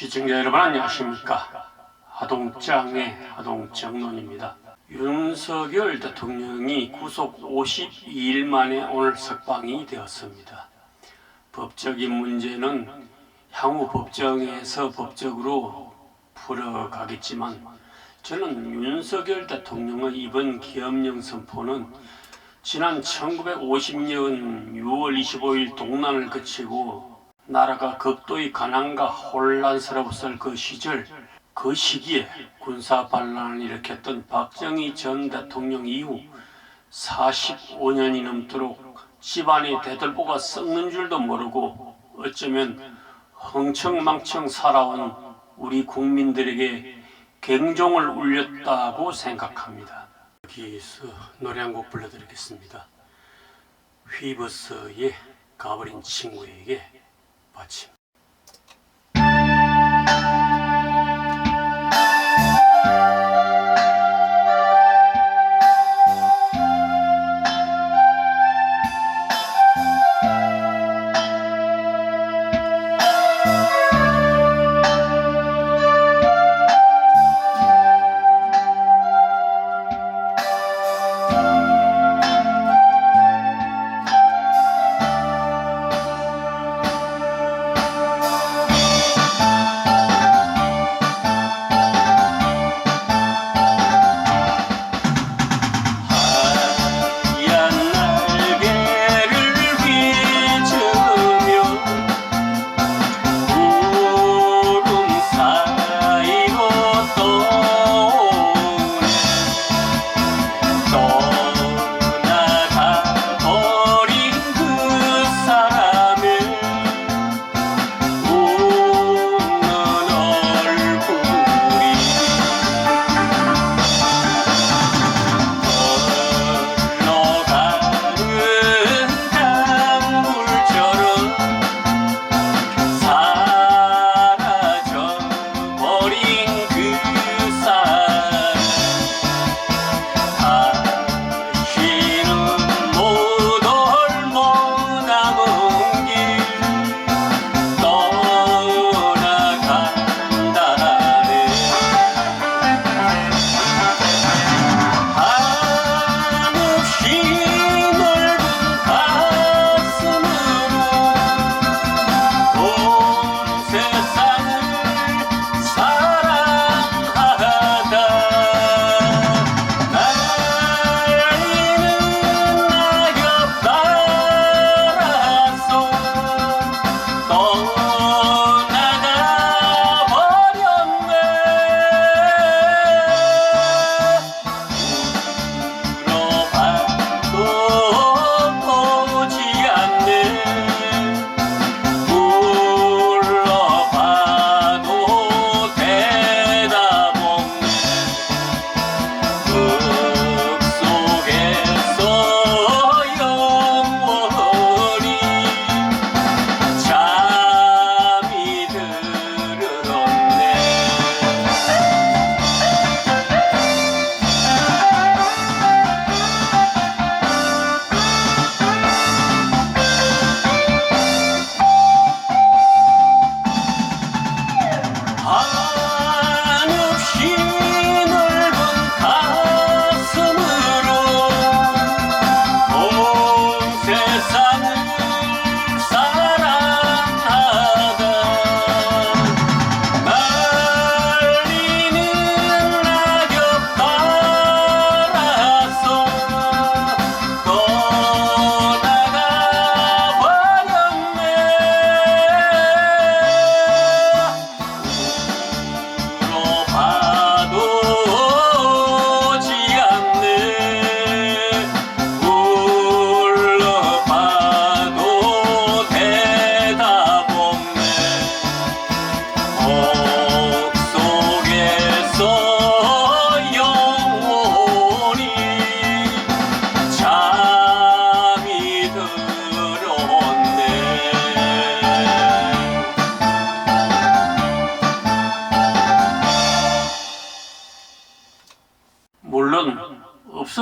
시청자 여러분 안녕하십니까? 하동장의 하동정론입니다. 윤석열 대통령이 구속 52일 만에 오늘 석방이 되었습니다. 법적인 문제는 향후 법정에서 법적으로 풀어가겠지만 저는 윤석열 대통령의 이번 기업령 선포는 지난 1950년 6월 25일 동란을 거치고 나라가 극도의 가난과 혼란스러웠을 그 시절 그 시기에 군사 반란을 일으켰던 박정희 전 대통령 이후 45년이 넘도록 집안의 대들보가 썩는 줄도 모르고 어쩌면 흥청망청 살아온 우리 국민들에게 갱종을 울렸다고 생각합니다. 여기서 노래 한 곡 불러드리겠습니다. 휘버스의 가버린 친구에게 마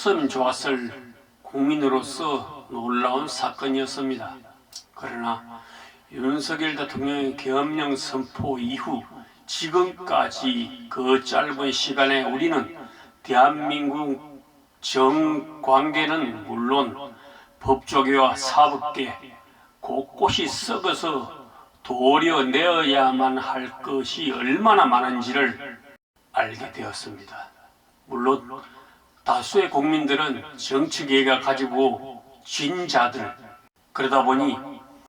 없었으면 좋았을 국민으로서 놀라운 사건이었습니다. 그러나 윤석열 대통령의 계엄령 선포 이후 지금까지 그 짧은 시간에 우리는 대한민국 정관계는 물론 법조계와 사법계 곳곳이 썩어서 도려내어야만 할 것이 얼마나 많은지를 알게 되었습니다. 물론 다수의 국민들은 정치계가 가지고 쥔 자들 그러다 보니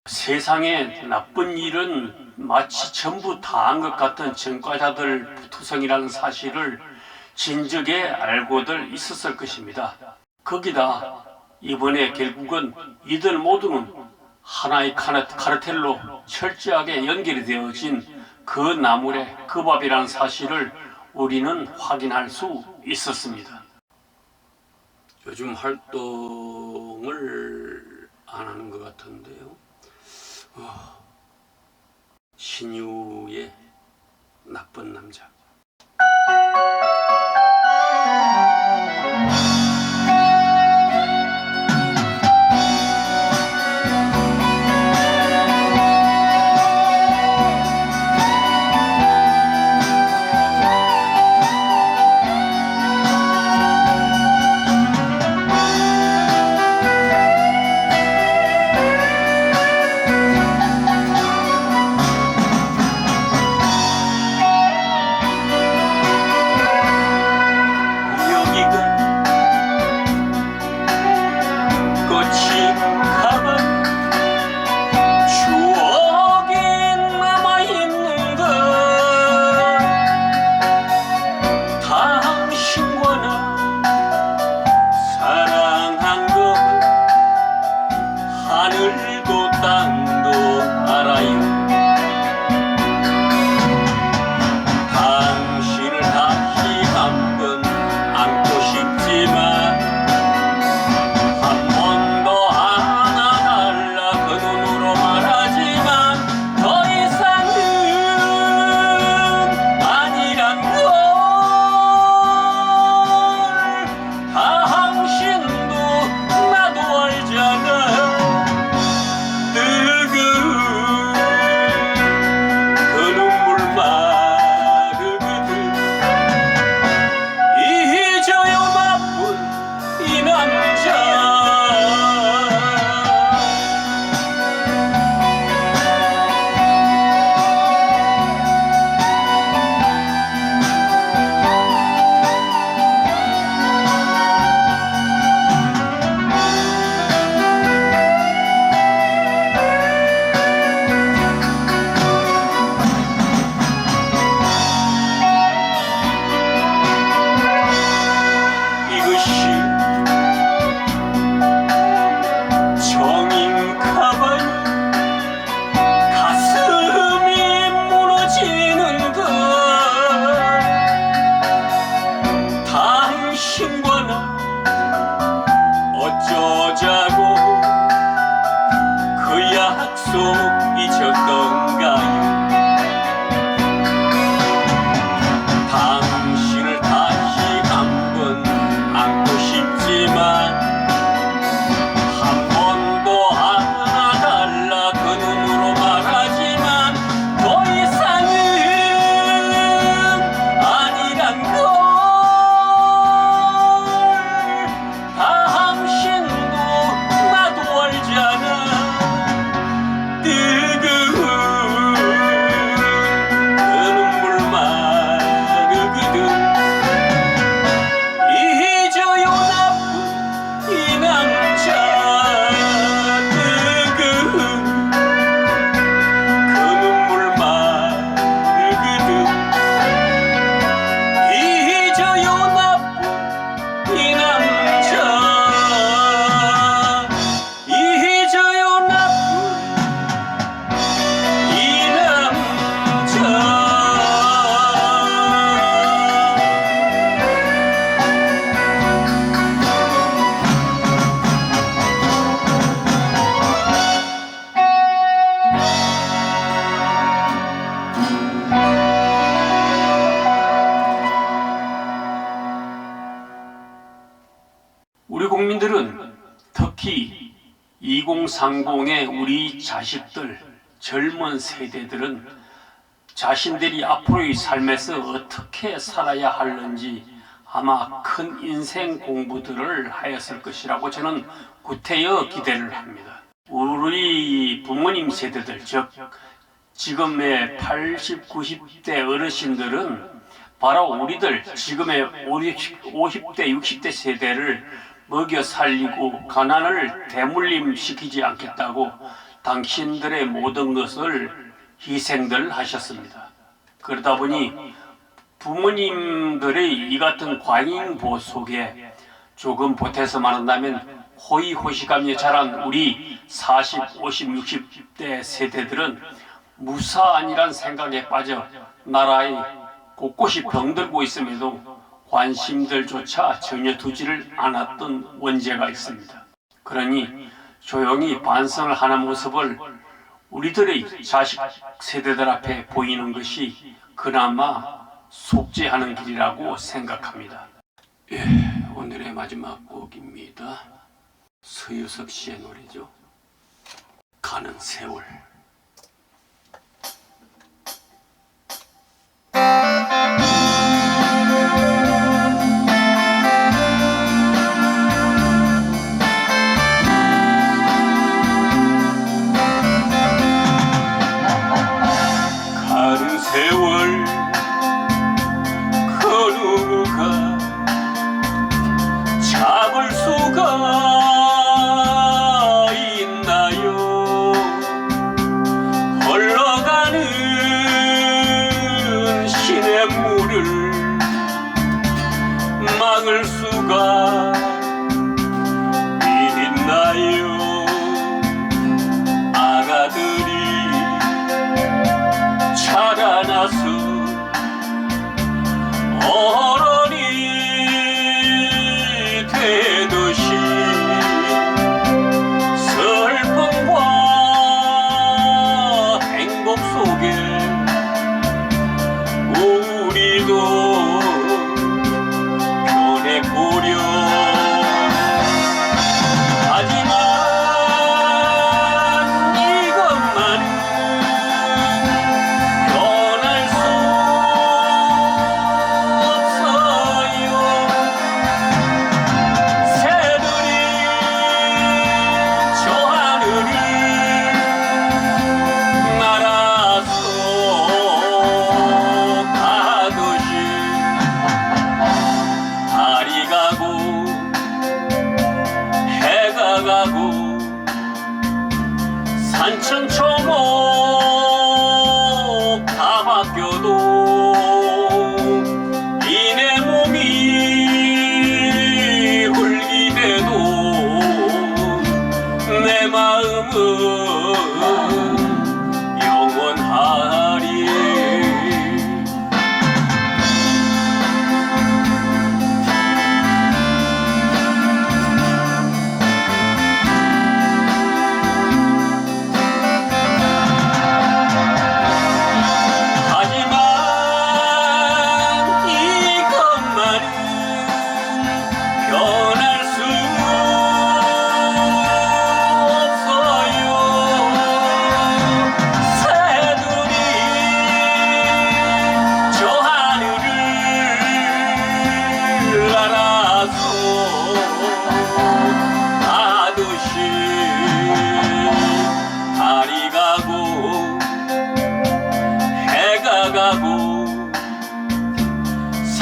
세상에 나쁜 일은 마치 전부 다 한 것 같은 전과자들 투성이라는 사실을 진즉에 알고들 있었을 것입니다. 거기다 이번에 결국은 이들 모두는 하나의 카르- 카르텔로 철저하게 연결이 되어진 그 나물의 그 밥이라는 사실을 우리는 확인할 수 있었습니다. 요즘 활동을 안 하는 것 같은데요. 어, 신유의 나쁜 남자. 우리 국민들은 특히 2030의 우리 자식들, 젊은 세대들은 자신들이 앞으로의 삶에서 어떻게 살아야 하는지 아마 큰 인생 공부들을 하였을 것이라고 저는 구태여 기대를 합니다. 우리 부모님 세대들, 즉 지금의 80, 90대 어르신들은 바로 우리들 지금의 50, 50대, 60대 세대를 먹여 살리고 가난을 대물림시키지 않겠다고 당신들의 모든 것을 희생들 하셨습니다. 그러다 보니 부모님들의 이 같은 과잉보 속에 조금 보태서 말한다면 호의호식하며 자란 우리 40, 50, 60대 세대들은 무사안이란 생각에 빠져 나라의 곳곳이 병들고 있음에도 관심들조차 전혀 두지를 않았던 원죄가 있습니다. 그러니 조용히 반성을 하는 모습을 우리들의 자식 세대들 앞에 보이는 것이 그나마 속죄하는 길이라고 생각합니다. 예, 오늘의 마지막 곡입니다. 서유석 씨의 노래죠. 가는 세월.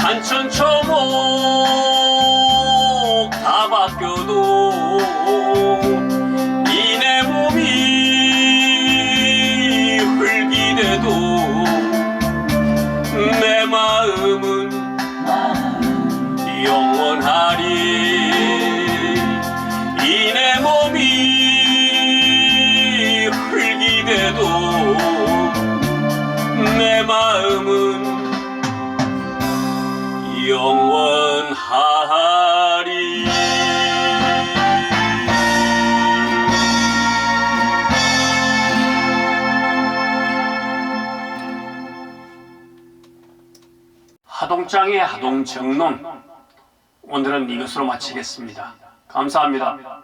산천 초목 3장의 아동 정론 오늘은 이것으로 마치겠습니다. 감사합니다.